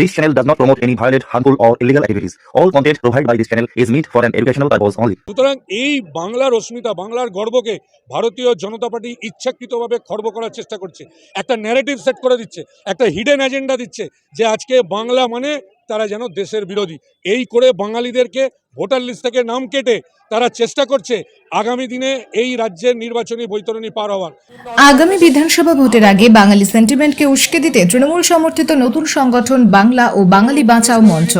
This channel does not promote any violent, harmful, or illegal activities. All content provided by this channel is meant for an educational purpose only. সুতরাং এই বাংলার অস্মিতা বাংলার গর্বকে ভারতীয় জনতা party ইচ্ছাকৃতভাবে খর্ব করার চেষ্টা করছে একটা ন্যারেটিভ সেট করে দিচ্ছে একটা হিডেন এজেন্ডা দিচ্ছে যে আজকে বাংলা মানে তারা যেন দেশের বিরোধী এই করে বাঙালিদেরকে ভোটার লিস্ট থেকে নাম কেটে তারা চেষ্টা করছে আগামী দিনে এই রাজ্যের নির্বাচনী বৈতরণী পার হওয়ার। আগামী বিধানসভা ভোটের আগে বাঙালি সেন্টিমেন্টকে উস্কে দিতে তৃণমূল সমর্থিত নতুন সংগঠন বাংলা ও বাঙালি বাঁচাও মঞ্চ।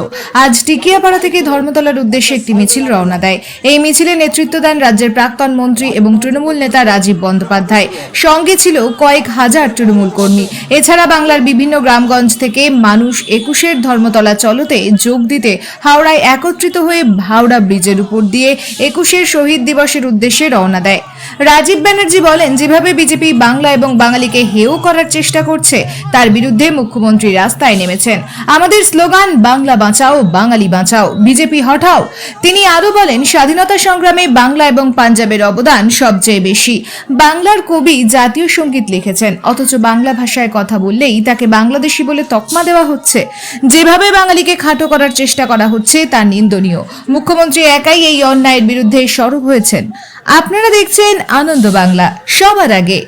আজ টিকিয়াপাড়া থেকে ধর্মতলার উদ্দেশ্যে একটি মিছিল রওনা দেয়। এই মিছিলে নেতৃত্ব দেন রাজ্যের প্রাক্তন মন্ত্রী এবং তৃণমূল নেতা রাজীব বন্দ্যোপাধ্যায়। সঙ্গে ছিল কয়েক হাজার তৃণমূল কর্মী। এছাড়া বাংলার বিভিন্ন গ্রামগঞ্জ থেকে মানুষ একুশের ধর্মতলা চলতে যোগ দিতে হাওড়ায় একত্রিত হয়ে হাওড়া ব্রিজের উপর দিয়ে একুশের শহীদ দিবসের উদ্দেশ্যে রওনা দেয়। রাজীব ব্যানার্জি বলেন, যেভাবে বিজেপি বাংলা এবং বাঙালিকে হেয় করার চেষ্টা করছে, তার বিরুদ্ধে মুখ্যমন্ত্রী রাস্তায় নেমেছেন। আমাদের স্লোগান, বাংলা বাঁচাও, বাঙালি বাঁচাও। বিজেপি হঠাও। তিনি আরও বলেন, স্বাধীনতা সংগ্রামে বাংলা এবং পাঞ্জাবের অবদান সবচেয়ে বেশি। বাংলার কবি জাতীয় সংগীত লিখেছেন, অথচ বাংলা ভাষায় কথা বললেই তাকে বাংলাদেশি বলে তকমা দেওয়া হচ্ছে। যেভাবে বাঙালিকে খাটো করার চেষ্টা করা হচ্ছে, তা নিন্দনীয়। মুখ্যমন্ত্রী একাই এই অন্যায়ের বিরুদ্ধে সরব হয়েছেন। আপনারা দেখছেন আনন্দ বাংলা সবার আগে।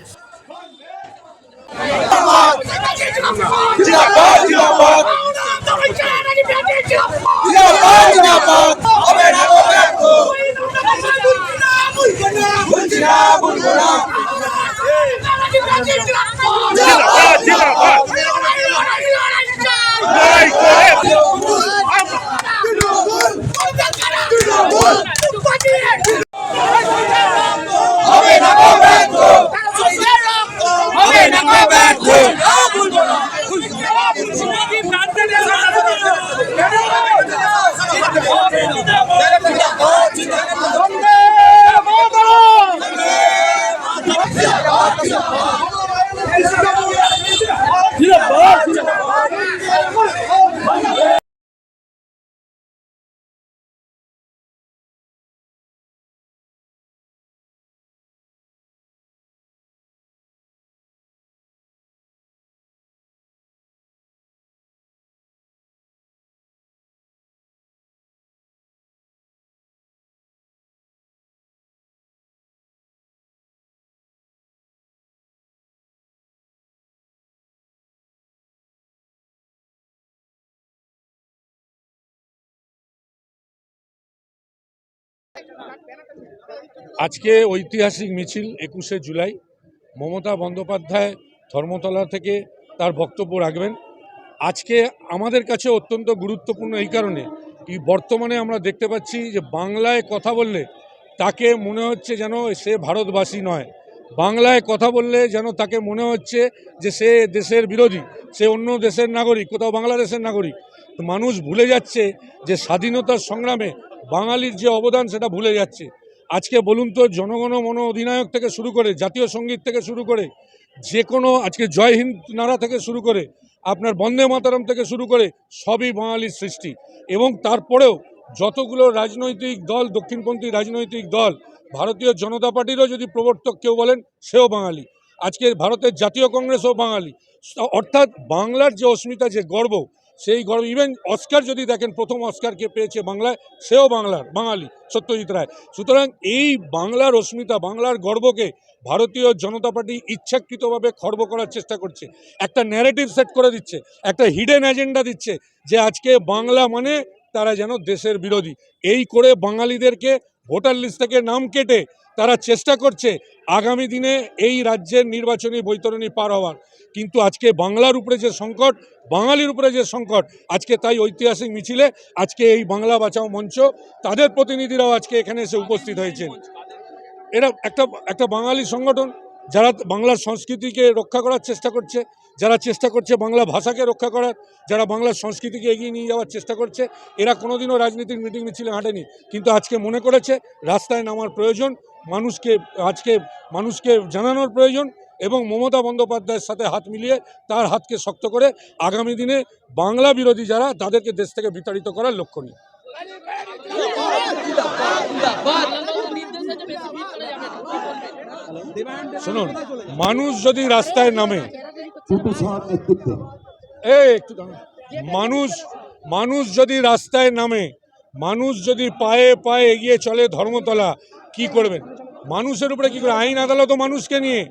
আজকে ঐতিহাসিক মিছিল একুশে জুলাই। মমতা বন্দ্যোপাধ্যায় ধর্মতলা থেকে তার বক্তব্য রাখবেন। আজকে আমাদের কাছে অত্যন্ত গুরুত্বপূর্ণ এই কারণে কি বর্তমানে আমরা দেখতে পাচ্ছি যে বাংলায় কথা বললে তাকে মনে হচ্ছে যেন সে ভারতবাসী নয়। বাংলায় কথা বললে যেন তাকে মনে হচ্ছে যে সে দেশের বিরোধী, সে অন্য দেশের নাগরিক, কোথাও বাংলাদেশের নাগরিক। মানুষ ভুলে যাচ্ছে যে স্বাধীনতার সংগ্রামে বাঙালির যে অবদান সেটা ভুলে যাচ্ছে। আজকে বলুন তো, জনগণ মন অধিনায়ক থেকে শুরু করে, জাতীয় সংগীত থেকে শুরু করে, যে কোনো আজকে জয় হিন্দ নারা থেকে শুরু করে, আপনার বন্দে মাতারম থেকে শুরু করে, সবই বাঙালির সৃষ্টি। এবং তারপরেও যতগুলো রাজনৈতিক দল, দক্ষিণপন্থী রাজনৈতিক দল, ভারতীয় জনতা পার্টিরও যদি প্রবর্তক কেউ বলেন, সেও বাঙালি। আজকে ভারতের জাতীয় কংগ্রেসও বাঙালি। অর্থাৎ বাংলার যে অস্মিতা, যে গর্ব সেই গর্ব ইভেন অস্কার যদি দেখেন, প্রথম অস্কারকে পেয়েছে বাংলায়, সেও বাংলার, বাঙালি, সত্যজিৎ রায়। সুতরাং এই বাংলার অস্মিতা বাংলার গর্বকে ভারতীয় জনতা পার্টি ইচ্ছাকৃতভাবে খর্ব করার চেষ্টা করছে। একটা ন্যারেটিভ সেট করে দিচ্ছে, একটা হিডেন এজেন্ডা দিচ্ছে যে আজকে বাংলা মানে তারা যেন দেশের বিরোধী। এই করে বাঙালিদেরকে ভোটার লিস্ট থেকে নাম কেটে তারা চেষ্টা করছে আগামী দিনে এই রাজ্যের নির্বাচনী বৈতরণী পার হওয়ার। কিন্তু আজকে বাংলার উপরে যে সংকট, বাঙালির উপরে যে সংকট, আজকে তাই ঐতিহাসিক মিছিলে আজকে এই বাংলা বাঁচাও মঞ্চ, তাদের প্রতিনিধিরাও আজকে এখানে এসে উপস্থিত হয়েছেন। এরা একটা একটা বাঙালি সংগঠন, যারা বাংলার সংস্কৃতিকে রক্ষা করার চেষ্টা করছে, যারা চেষ্টা করছে বাংলা ভাষাকে রক্ষা করার, যারা বাংলার সংস্কৃতিকে এগিয়ে নিয়ে যাওয়ার চেষ্টা করছে, এরা কোনোদিনও রাজনীতির মিটিং মিছিলে হাঁটেনি। কিন্তু আজকে মনে করেছে, রাস্তায় নামার প্রয়োজন মানুষকে, আজকে মানুষকে জানানোর প্রয়োজন এবং মমতা বন্দ্যোপাধ্যায়ের সাথে হাত মিলিয়ে তার হাতকে শক্ত করে আগামী দিনে বাংলা বিরোধী যারা, তাদেরকে দেশ থেকে বিতাড়িত করার লক্ষ্য নিয়ে। শুনুন, মানুষ যদি রাস্তায় নামে মানুষ মানুষ যদি রাস্তায় নামে, মানুষ যদি পায়ে পায়ে এগিয়ে চলে ধর্মতলা কি করবেন? মানুষের উপরে কি করে? আইন আদালত মানুষকে নিয়ে।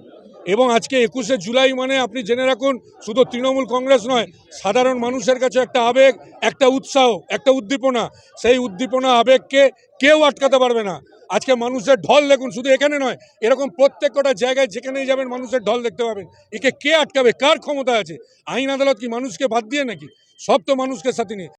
এবং আজকে একুশে জুলাই মানে আপনি জেনে রাখুন, শুধু তৃণমূল কংগ্রেস নয়, সাধারণ মানুষের কাছে একটা আবেগ, একটা উৎসাহ, একটা উদ্দীপনা। সেই উদ্দীপনা, আবেগকে কেউ আটকাতে পারবে না। আজকে মানুষের ঢল দেখুন, শুধু এখানে নয়, এরকম প্রত্যেক কটা জায়গায় যেখানেই যাবেন, মানুষের ঢল দেখতে পাবেন। একে কে আটকাবে? কার ক্ষমতা আছে? আইন আদালত কি মানুষকে বাদ দিয়ে নাকি? সব তো মানুষকে সাথে নিয়ে।